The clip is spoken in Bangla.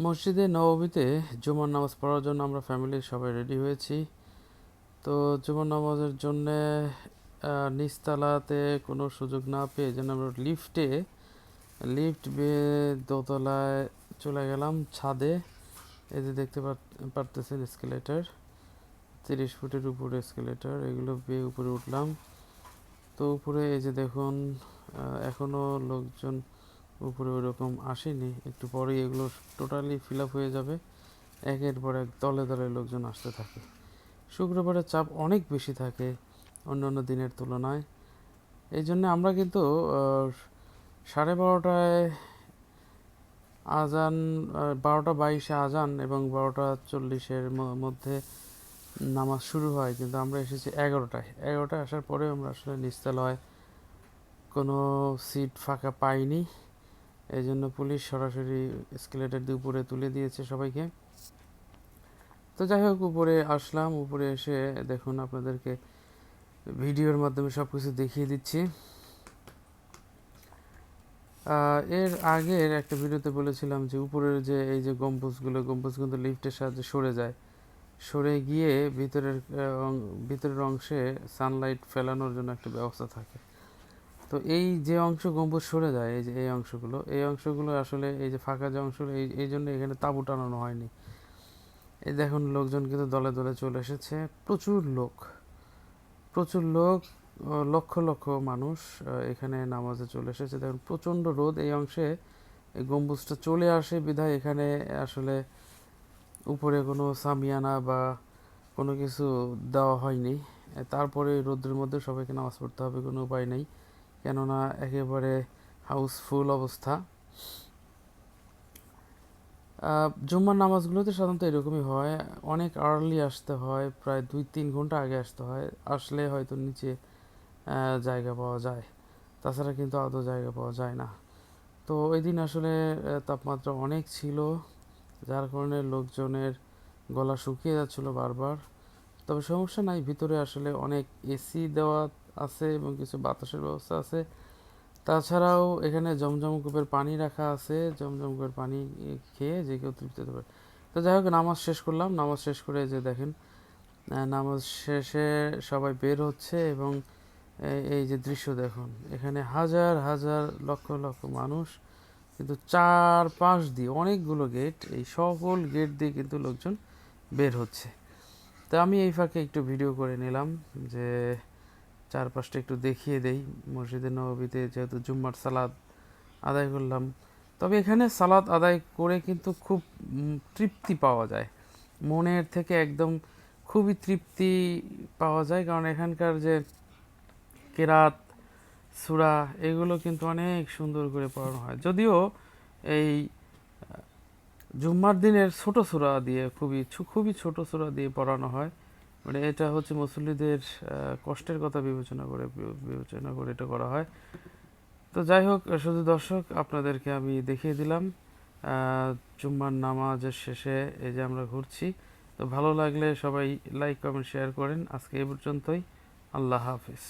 মসজিদে নববীতে জুমার নামাজ পড়ার জন্য আমরা ফ্যামিলির সবাই রেডি হয়েছি। তো জুমার নামাজের জন্যে আহ, নিচতলাতে কোনো সুযোগ না পেয়ে যেন আমরা লিফটে লিফট বেয়ে দোতলায় চলে গেলাম ছাদে। এই যে দেখতে পার- পারতেছেন এসকেলেটার তিরিশ ফুটের উপরে এসকেলেটার এগুলো বেয়ে উপরে উঠলাম। তো উপরে এই যে দেখুন এখনও লোকজন উপরে ওইরকম আসেনি, একটু পরেই এগুলো টোটালি ফিল আপ হয়ে যাবে। একের পর এক দলে দলে লোকজন আসতে থাকে। শুক্রবারের চাপ অনেক বেশি থাকে অন্যান্য দিনের তুলনায়। এই জন্য আমরা কিন্তু সাড়ে বারোটায় আজান বারোটা বাইশে আজান এবং বারোটা চল্লিশের মধ্যে নামাজ শুরু হয়। কিন্তু আমরা এসেছি এগারোটায়। এগারোটায় আসার পরে আমরা আসলে নিস্তালয়, কোনো সিট ফাঁকা পাইনি। এই জন্য পুলিশ সরাসরি স্কেলেটার দিয়ে উপরে তুলে দিয়েছে সবাইকে। তো যাই হোক, উপরে আসলাম, উপরে এসে দেখুন আপনাদেরকে ভিডিওর মাধ্যমে সব কিছু দেখিয়ে দিচ্ছি। এর আগের একটা ভিডিওতে বলেছিলাম যে উপরের যে এই যে গম্বুজগুলো, গম্বুজ কিন্তু লিফটের সাহায্যে সরে যায়। সরে গিয়ে ভিতরের ভিতরের অংশে সানলাইট ফেলানোর জন্য একটা ব্যবস্থা থাকে। তো এই যে অংশ গম্বুজ সরে যায়, এই যে এই অংশগুলো এই অংশগুলো আসলে এই যে ফাঁকা যে অংশ এই এই জন্য এখানে তাঁবু টানানো হয়নি। এই দেখুন, লোকজন কিন্তু দলে দলে চলে এসেছে। প্রচুর লোক প্রচুর লোক লক্ষ লক্ষ মানুষ এখানে নামাজে চলে এসেছে। দেখুন, প্রচণ্ড রোদ এই অংশে। এই গম্বুজটা চলে আসে বিধায় এখানে আসলে উপরে কোনো সামিয়ানা বা কোনো কিছু দেওয়া হয়নি। তারপরে রোদ্রের মধ্যে সবাইকে নামাজ পড়তে হবে কোনো উপায় নেই। কেননা একেবারে হাউসফুল অবস্থা। জুম্মার নামাজগুলোতে সাধারণত এরকমই হয়। অনেক আর্লি আসতে হয়, প্রায় দুই তিন ঘণ্টা আগে আসতে হয়। আসলে হয়তো নিচে জায়গা পাওয়া যায়। তাছাড়া কিন্তু আদৌ জায়গা পাওয়া যায় না। তো ওই দিন আসলে তাপমাত্রা অনেক ছিল, যার কারণে লোকজনের গলা শুকিয়ে যাচ্ছিল বারবার। তবে সমস্যা নাই, ভিতরে আসলে অনেক এসি দেওয়া আছে এবং কিছু বাতাসের ব্যবস্থা আছে। তাছাড়াও এখানে জমজম কূপের পানি রাখা আছে। জমজম কূপের পানি খেয়ে যে কেউ তৃপ্তি হতে পারে। তো যাই হোক, নামাজ শেষ করলাম। নামাজ শেষ করে যে দেখেন নামাজ শেষে সবাই বের হচ্ছে এবং এই- যে দৃশ্য দেখুন। এখানে হাজার হাজার, লক্ষ লক্ষ মানুষ, কিন্তু চার পাশ দিয়ে অনেকগুলো গেট এই সকল গেট দিয়ে কিন্তু লোকজন বের হচ্ছে। তো আমি এই ফাঁকে একটু ভিডিও করে নিলাম যে চারপাশটা একটু দেখিয়ে দেই। মসজিদে নবীতে যেহেতু জুম্মার সালাদ আদায় করলাম, তবে এখানে সালাদ আদায় করে কিন্তু খুব তৃপ্তি পাওয়া যায়। মনের থেকে একদম খুবই তৃপ্তি পাওয়া যায়, কারণ এখানকার যে কেরাত, সুরা, এগুলো কিন্তু অনেক সুন্দর করে পড়ানো হয়। যদিও এই জুম্মার দিনের ছোট সুরা দিয়ে, খুবই খুবই ছোট সুরা দিয়ে পড়ানো হয় মানে এটা হচ্ছে মুসল্লিদের কষ্টের কথা বিবেচনা করে বিবেচনা করে এটা করা হয়। তো যাই হোক শুধু দর্শক, আপনাদেরকে আমি দেখিয়ে দিলাম জুম্মার নামাজের শেষে এই যে আমরা ঘুরছি। তো ভালো লাগলে সবাই লাইক কমেন্ট শেয়ার করেন। আজকে এ পর্যন্তই। আল্লাহ হাফিজ।